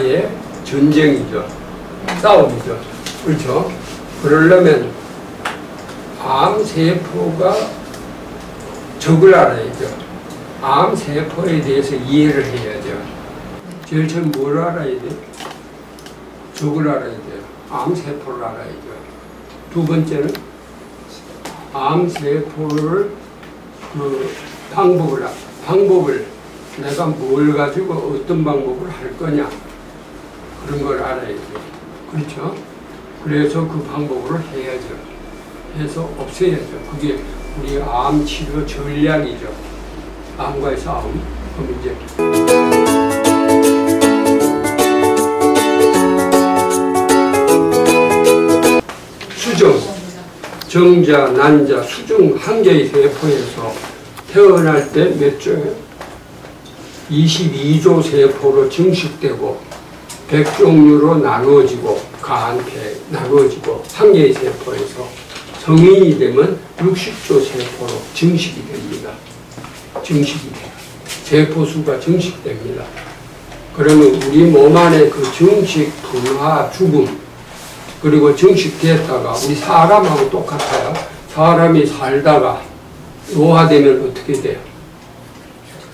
암과의 전쟁이죠. 싸움이죠. 그렇죠? 그러려면 암세포가 적을 알아야죠. 암세포에 대해서 이해를 해야죠. 제일 처음 뭘 알아야 돼? 적을 알아야 돼요. 암세포를 알아야죠. 두 번째는 암세포를 그 방법을 알- 방법을 내가 뭘 가지고 어떤 방법을 할 거냐 그런 걸 알아야죠. 그렇죠? 그래서 그 방법으로 해야죠. 해서 없애야죠. 그게 우리 암 치료 전략이죠. 암과의 싸움. 그럼 이제 수정, 정자, 난자, 수중 한 개의 세포에서 태어날 때 몇 조예요? 22조 세포로 증식되고 100종류로 나누어지고 간, 폐 나누어지고 한 개의 세포에서 성인이 되면 60조 세포로 증식이 됩니다. 증식이 돼요. 세포 수가 증식됩니다. 그러면 우리 몸 안에 그 증식, 분화, 죽음 그리고 증식됐다가 우리 사람하고 똑같아요. 사람이 살다가 노화되면 어떻게 돼요?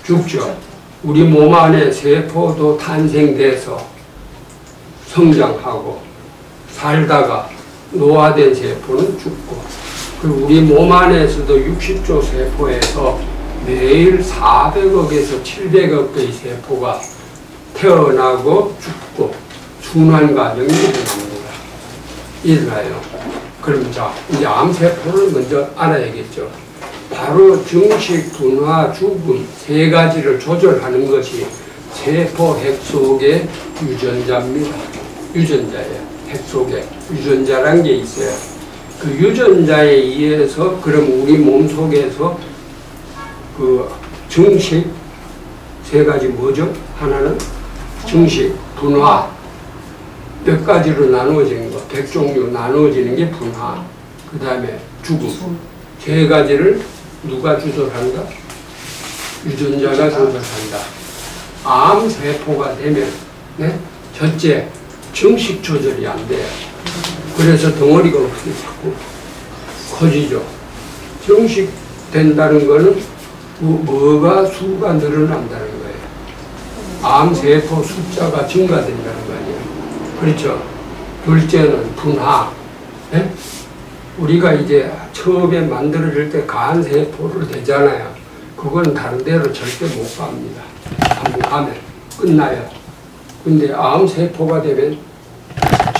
죽죠. 우리 몸 안에 세포도 탄생돼서 성장하고 살다가 노화된 세포는 죽고 그리고 우리 몸 안에서도 60조 세포에서 매일 400억에서 700억 개의 세포가 태어나고 죽고 순환 과정이 일어납니다. 일어나요. 그럼 자, 이제 암세포를 먼저 알아야겠죠. 바로 증식, 분화, 죽음 세 가지를 조절하는 것이 세포 핵 속의 유전자입니다. 유전자예요. 핵 속에 유전자란 게 있어요. 그 유전자에 의해서 그럼 우리 몸 속에서 그 증식 세 가지 뭐죠? 하나는 증식, 분화 몇 가지로 나누어지는 거, 백 종류 나누어지는 게 분화. 그 다음에 죽음. 세 가지를 누가 조절한다? 유전자가 조절한다. 암 세포가 되면 네? 첫째 증식 조절이 안 돼요. 그래서 덩어리가 없이 자꾸 커지죠. 증식 된다는 거는 뭐- 뭐가 수가 늘어난다는 거예요. 암 세포 숫자가 증가된다는 거 아니에요. 그렇죠. 둘째는 분화. 예? 우리가 이제 처음에 만들어질 때 간 세포를 되잖아요. 그건 다른 데로 절대 못 갑니다. 한번 가면 끝나요. 근데 암 세포가 되면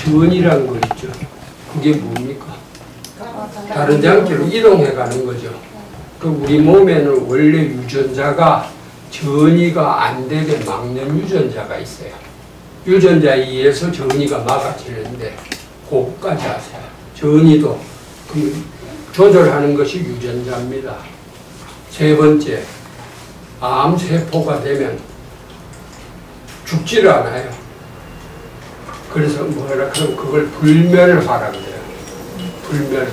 전이라는 거 있죠. 그게 뭡니까? 다른 장기로 이동해 가는 거죠. 그 우리 몸에는 원래 유전자가 전이가 안 되게 막는 유전자가 있어요. 유전자에 의해서 전이가 막아지는데 그거까지 아세요. 전이도 그 조절하는 것이 유전자입니다. 세 번째, 암세포가 되면 죽지를 않아요. 그래서 뭐라 그러면 그걸 불멸화라 그래요. 불멸화.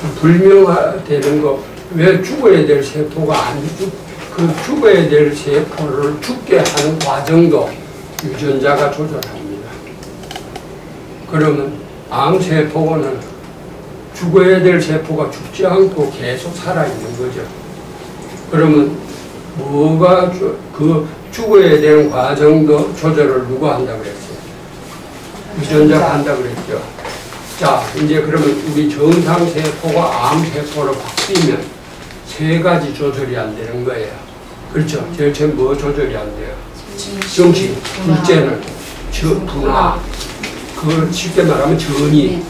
그 불멸화되는 거, 왜 죽어야 될 세포가 안 죽, 그 죽어야 될 세포를 죽게 하는 과정도 유전자가 조절합니다. 그러면 암세포는 죽어야 될 세포가 죽지 않고 계속 살아있는 거죠. 그러면 뭐가 주- 그 죽어야 되는 과정도 조절을 누가 한다고 그랬어요? 유전자가 한다고 그랬죠. 자, 이제 그러면 우리 정상 세포가 암 세포로 바뀌면 세 가지 조절이 안 되는 거예요. 그렇죠. 제일 처음 뭐 조절이 안 돼요? 정식. 둘째는 저 분화. 그걸 쉽게 말하면 전이.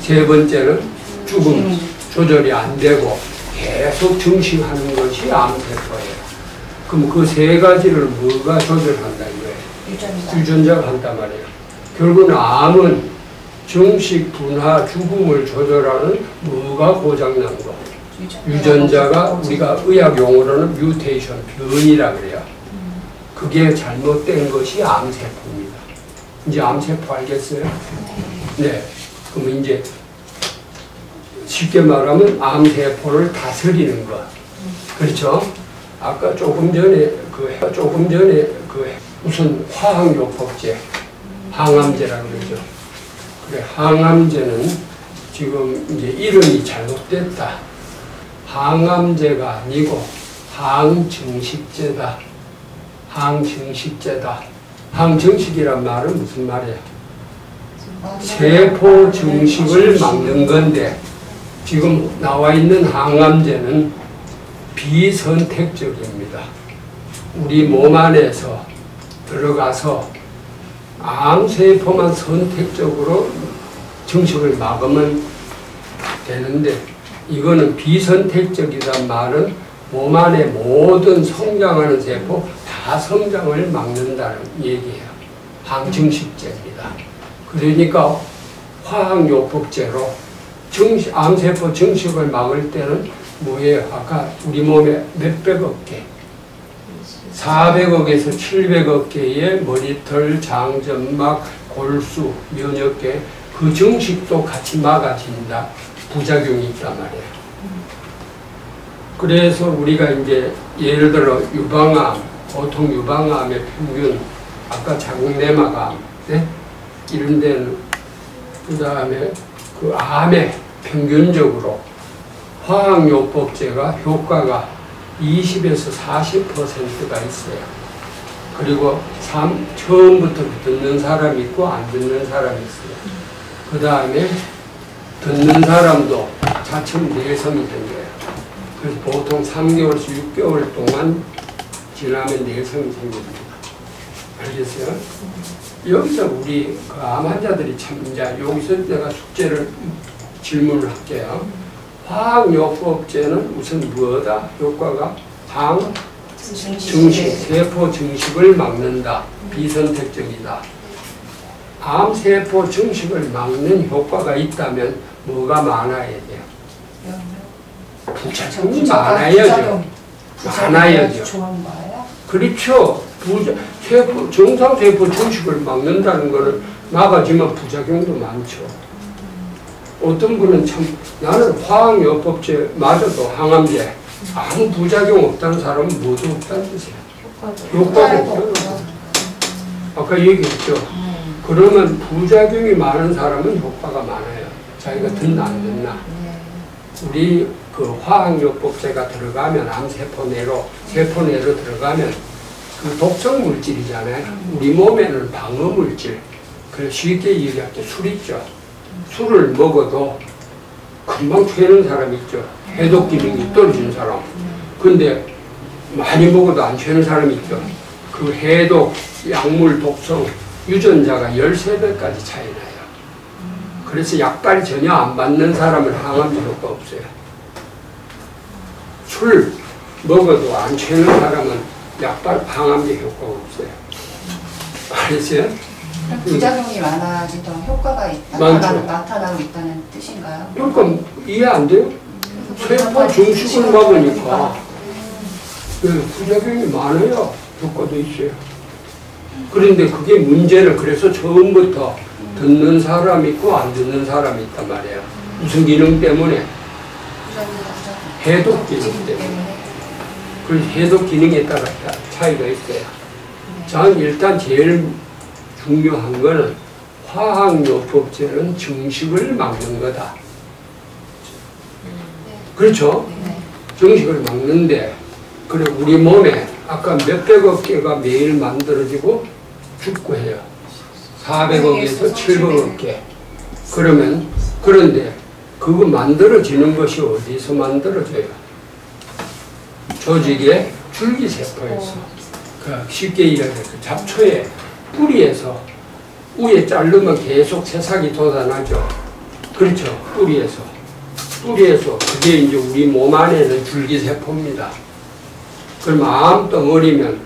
세 번째는 죽음. 조절이 안 되고 계속 증식하는 것이 암세포예요. 그럼 그 세 가지를 뭐가 조절한다 이거예요? 유전자. 유전자가 한단 말이에요. 결국은 암은 증식, 분화, 죽음을 조절하는 뭐가 고장난 거. 유전자가 우리가 의학 용어로는 뮤테이션, 변이라 그래요. 그게 잘못된 것이 암세포입니다. 이제 암세포 알겠어요? 네. 그럼 이제 쉽게 말하면 암세포를 다스리는 것. 그렇죠? 아까 조금 전에 그 조금 전에 그 무슨 화학요법제, 항암제라고 그러죠. 그래 항암제는 지금 이제 이름이 잘못됐다. 항암제가 아니고 항증식제다. 항증식제다. 항증식이란 말은 무슨 말이야? 세포 증식을 막는 건데 지금 나와 있는 항암제는 비선택적입니다. 우리 몸 안에서 들어가서 암세포만 선택적으로 증식을 막으면 되는데 이거는 비선택적이란 말은 몸 안에 모든 성장하는 세포 다 성장을 막는다는 얘기예요. 항증식제입니다. 그러니까 화학요법제로 증식, 암세포 증식을 막을 때는 뭐예요? 아까 우리 몸에 몇백억 개, 400억에서 700억 개의 머리털, 장점막, 골수, 면역계 그 증식도 같이 막아진다. 부작용이 있단 말이에요. 그래서 우리가 이제 예를 들어 유방암, 보통 유방암의 평균, 아까 자궁내막암, 네? 이런 데는 그 다음에 그 암의 평균적으로 화학요법제가 효과가 20에서 40%가 있어요. 그리고 삼, 처음부터 듣는 사람이 있고 안 듣는 사람이 있어요. 그 다음에 듣는 사람도 자충 내성이 생겨요. 그래서 보통 3개월에서 6개월 동안 지나면 내성이 생깁니다. 알겠어요? 여기서 우리 그 암 환자들이 참 이제 여기서 내가 숙제를 질문을 할게요. 화학요법제는 우선 뭐다? 효과가 당 증식, 세포 증식을 막는다. 비선택적이다. 암세포 증식을 막는 효과가 있다면 뭐가 많아야 돼요? 부작용이 많아야죠. 많아야죠. 거예요? 그렇죠. 부자, 세포, 정상세포 증식을 막는다는 거는 막아지만 부작용도 많죠. 어떤 분은 참 나는 화학요법제 맞아도 항암제 아무 부작용 없다는 사람은 모두 없다는 뜻이에요. 효과도 없어요. 아까 얘기했죠. 그러면 부작용이 많은 사람은 효과가 많아요. 자기가 듣나 안 듣나. 우리 그 화학요법제가 들어가면 암세포 내로 세포 내로 들어가면 그 독성 물질이잖아요. 우리 몸에는 방어 물질. 그 쉽게 얘기할 때술 있죠. 술을 먹어도 금방 취하는 사람 있죠. 해독 기능이 떨어진 사람. 근데 많이 먹어도 안 취하는 사람 있죠. 그 해독, 약물 독성, 유전자가 13배까지 차이 나요. 그래서 약발이 전혀 안 받는 사람은 항암제 효과 없어요. 술 먹어도 안 취하는 사람은 약발 항암제 효과가 없어요. 알겠어요? 부작용이 많아지던 효과가 있다, 많죠. 나타나- 나타나고 있다는 뜻인가요? 그러니까 이해 안 돼요? 세포 증식을 막으니까 네, 부작용이 많아요. 효과도 있어요. 그런데 그게 문제는 그래서 처음부터 듣는 사람이 있고 안 듣는 사람이 있단 말이에요. 무슨 기능 때문에? 해독 기능 때문에. 그 해독 기능에 따라 차- 차이가 있어요. 자, 일단 제일 중요한 거는 화학요법제는 증식을 막는 거다. 그렇죠? 네. 정식을 막는데 그래 우리 몸에 아까 몇백억 개가 매일 만들어지고 죽고 해요. 400억에서 700억 개. 그러면 그런데 그거 만들어지는 것이 어디서 만들어져요? 조직의 줄기세포에서 그 쉽게 그 잡초의 뿌리에서 위에 자르면 계속 새싹이 돋아나죠. 그렇죠. 뿌리에서. 뿌리에서 그게 이제 우리 몸 안에는 줄기세포입니다. 그럼 암덩어리면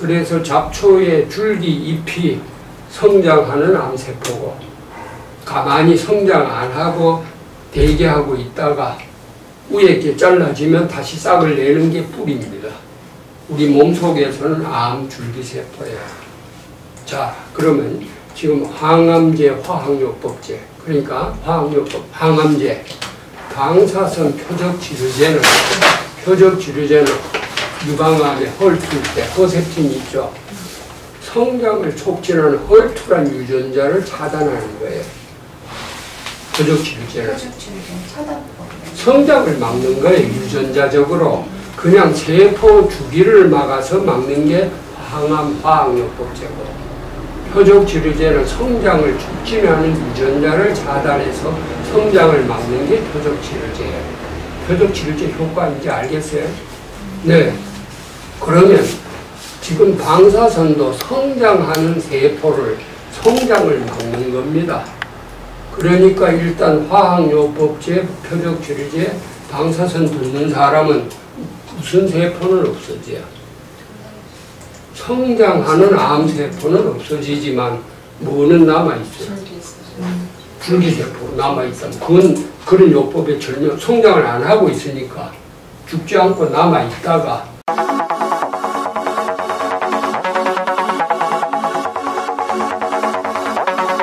그래서 잡초의 줄기 잎이 성장하는 암세포고 가만히 성장 안 하고 대기하고 있다가 위에 게 잘라지면 다시 싹을 내는 게 뿌리입니다. 우리 몸 속에서는 암 줄기세포예요. 자, 그러면 지금 항암제, 화학요법제, 그러니까 화학요법, 항암제, 방사선 표적 치료제는 표적 치료제는 유방암에 때 허셉틴 있죠. 성장을 촉진하는 헐툴한 유전자를 차단하는 거예요. 표적치료제는. 성장을 막는 거예요, 유전자적으로. 그냥 세포 주기를 막아서 막는 게 항암 화학요법제고. 표적 치료제는 성장을 촉진하는 유전자를 차단해서 성장을 막는 게 표적 치료제예요. 표적 치료제 효과인지 알겠어요? 네. 그러면 지금 방사선도 성장하는 세포를 성장을 막는 겁니다. 그러니까 일단 화학요법제, 표적 치료제, 방사선 듣는 사람은 무슨 세포는 없어져요. 성장하는 암세포는 없어지지만 뭐는 남아있어요. 줄기세포 남아있다면 그건 그런 요법에 전혀 성장을 안 하고 있으니까 죽지 않고 남아있다가